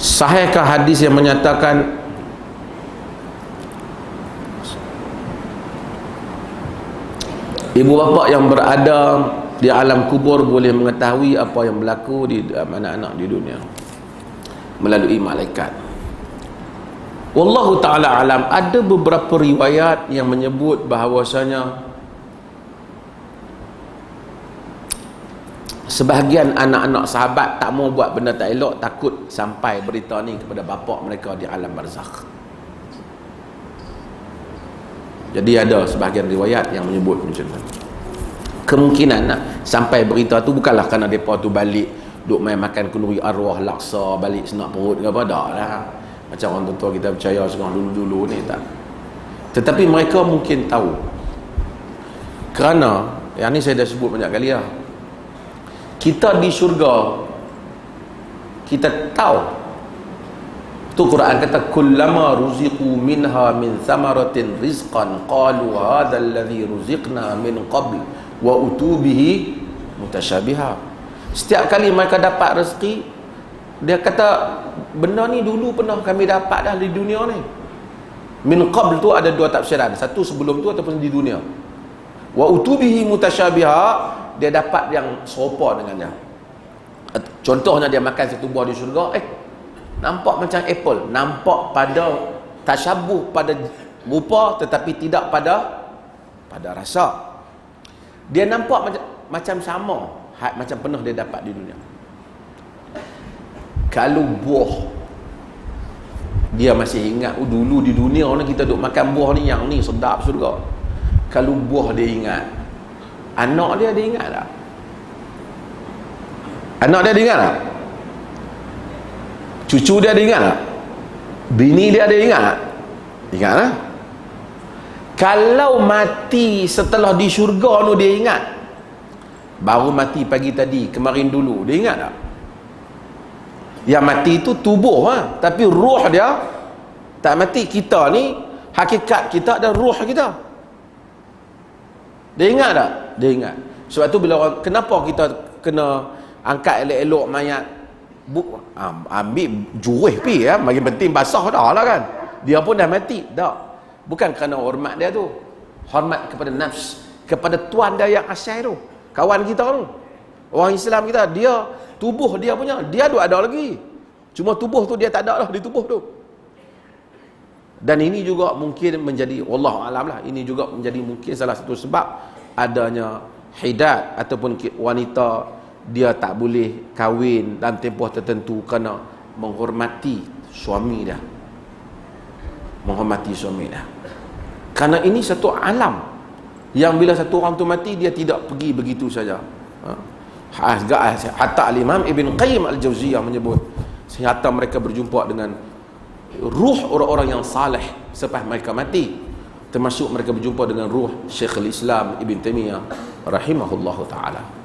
sahihkah hadis yang menyatakan ibu bapa yang berada di alam kubur boleh mengetahui apa yang berlaku di anak-anak di dunia? Melalui malaikat. Wallahu ta'ala alam. Ada beberapa riwayat yang menyebut bahawasanya sebahagian anak-anak sahabat tak mau buat benda tak elok takut sampai berita ni kepada bapa mereka di alam barzakh. Jadi ada sebahagian riwayat yang menyebut macam tu. Kemungkinan nak sampai berita tu bukanlah kerana mereka tu balik duk main makan kenduri arwah laksa balik senak perut ke apa tak lah. Macam orang tua kita percaya sekarang dulu-dulu ni tak. Tetapi mereka mungkin tahu. Kerana yang ni saya dah sebut banyak kali lah kita di syurga kita tahu. Tu Quran kata kullama ruziqu minha min thamaratin rizqan qalu hadha alladhi ruziqna min qabl wa utubihi mutasyabiha setiap kali mereka dapat rezeki dia kata benda ni dulu pernah kami dapat dah di dunia ni. Min qabl tu ada dua tafsiran satu sebelum tu ataupun di dunia. Wa utubihi mutasyabiha dia dapat yang serupa dengan dia contohnya dia makan satu buah di syurga eh nampak macam apple. Nampak pada tasyabuh pada rupa tetapi tidak pada pada rasa. Dia nampak macam macam sama macam pernah dia dapat di dunia. Kalau buah dia masih ingat oh, dulu di dunia ni kita duk makan buah ni yang ni sedap surga kalau buah dia ingat anak dia dia ingat tak? Anak dia dia ingat tak? Cucu dia dia ingat tak? Bini dia dia ingat tak? Ingat tak kalau mati setelah di syurga tu dia ingat. Baru mati pagi tadi kemarin dulu dia ingat tak? Yang mati itu tubuh ha? tapi ruh dia tak mati. Kita ni hakikat kita dan ruh kita. Dia ingat tak? Dia ingat. Sebab tu bila orang kenapa kita kena angkat elok-elok mayat? Bu, ambil juris pi ya. Bagi penting basah dah lah kan. Dia pun dah mati. Tak. Bukan kerana hormat dia tu. Hormat kepada nafs. Kepada tuan dia yang asal tu. Kawan kita tu. Orang Islam kita dia tubuh dia punya dia ada ada lagi. Cuma tubuh tu dia tak ada lah di tubuh tu. Dan ini juga mungkin menjadi Allah alam lah ini juga menjadi mungkin salah satu sebab adanya hidat ataupun wanita dia tak boleh kahwin dalam tempoh tertentu kerana menghormati suami dia. Menghormati suami dia. Kerana ini satu alam yang bila satu orang tu mati dia tidak pergi begitu saja. Ha? hatta al-imam Ibn Qayyim al-Jauziyah menyebut sehingga mereka berjumpa dengan ruh orang-orang yang saleh selepas mereka mati termasuk mereka berjumpa dengan ruh Syekhul Islam Ibn Taimiyah rahimahullahu taala